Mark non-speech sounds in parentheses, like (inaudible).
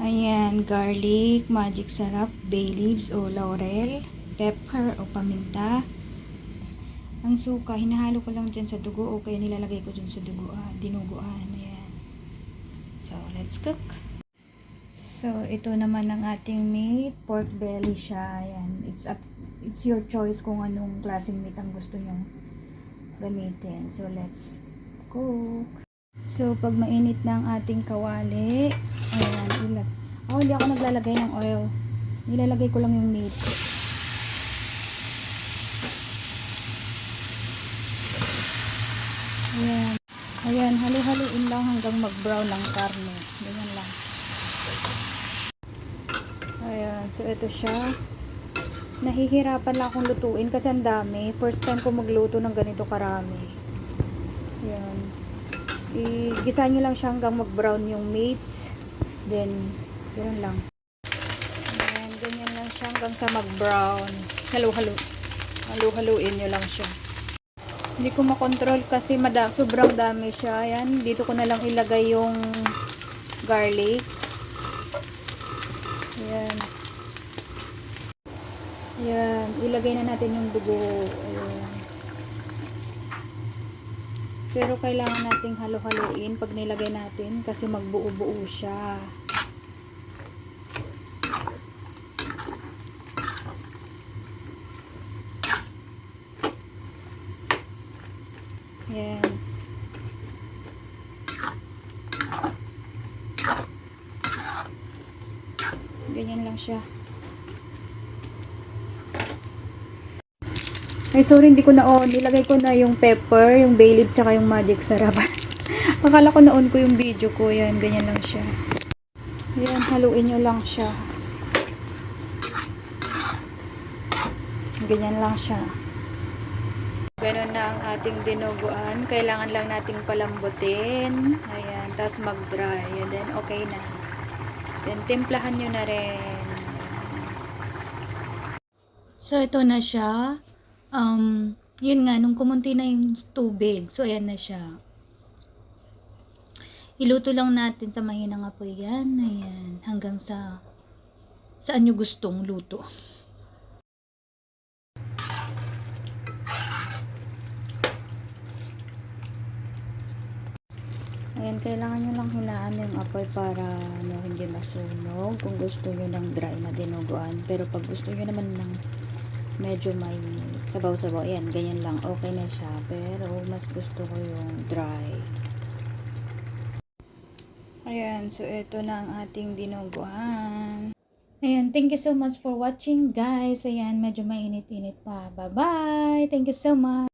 Ayan, garlic, magic sarap, bay leaves o laurel, pepper o paminta. Ang suka, hinahalo ko lang dyan sa dugo o kaya nilalagay ko dyan sa dugo, ah, dinuguan. Ayan. So, let's cook. So, ito naman ang ating meat. Pork belly siya. Ayan. It's up, it's your choice kung anong klaseng meat ang gusto nyo gamitin. So, let's cook. So, pag mainit na ang ating kawali, ayan, ilag. Oh, hindi ako naglalagay ng oil. Nilalagay ko lang yung meat. Ayan. Ayan, halo-haloin lang hanggang mag-brown ng karne. Ganyan lang. Ayan, so ito siya. Nahihirapan lang akong lutuin kasi ang dami. First time ko magluto ng ganito karami. Ayan. Igisa nyo lang siya hanggang mag-brown yung meats. Then, ganyan lang. Ayan, ganyan lang siya hanggang sa mag-brown. Halo-halo. Halo-haloin nyo lang siya. Hindi ko makontrol kasi mada sobrang dami siya. Ayan, dito ko na lang ilagay yung garlic. Ayan. Ayan, ilagay na natin yung dugo. Ayan. Pero kailangan nating halo-haloin pag nilagay natin kasi magbuo-buo siya. Ayan. Ganyan lang siya. Ay, sorry, hindi ko na on. Nilagay ko na yung pepper, yung bay leaves, saka yung magic sarap. (laughs) Akala ko na on ko yung video ko. Yan, ganyan lang siya. Ayan, haluin nyo lang siya. Ganyan lang siya. Ganun na ang ating dinuguan. Kailangan lang nating palambutin. Ayan, tapos mag-dry. And then, okay na. Then, timplahan nyo na rin. So, ito na siya. Um, yun nga, nung kumunti na yung tubig. So, ayan na siya. Iluto lang natin sa mahinang apoy yan. Ayan. Hanggang sa saan nyo gustong luto. Ayan, kailangan nyo lang hinaan yung apoy para ano, hindi masunog. Kung gusto nyo ng dry na dinuguan. Pero pag gusto nyo naman ng medyo may sabaw-sabaw, ayan, ganyan lang. Okay na siya. Pero mas gusto ko yung dry. Ayan, so ito na ang ating dinuguan. Ayan, thank you so much for watching guys. Ayan, medyo mainit-init pa. Bye-bye! Thank you so much!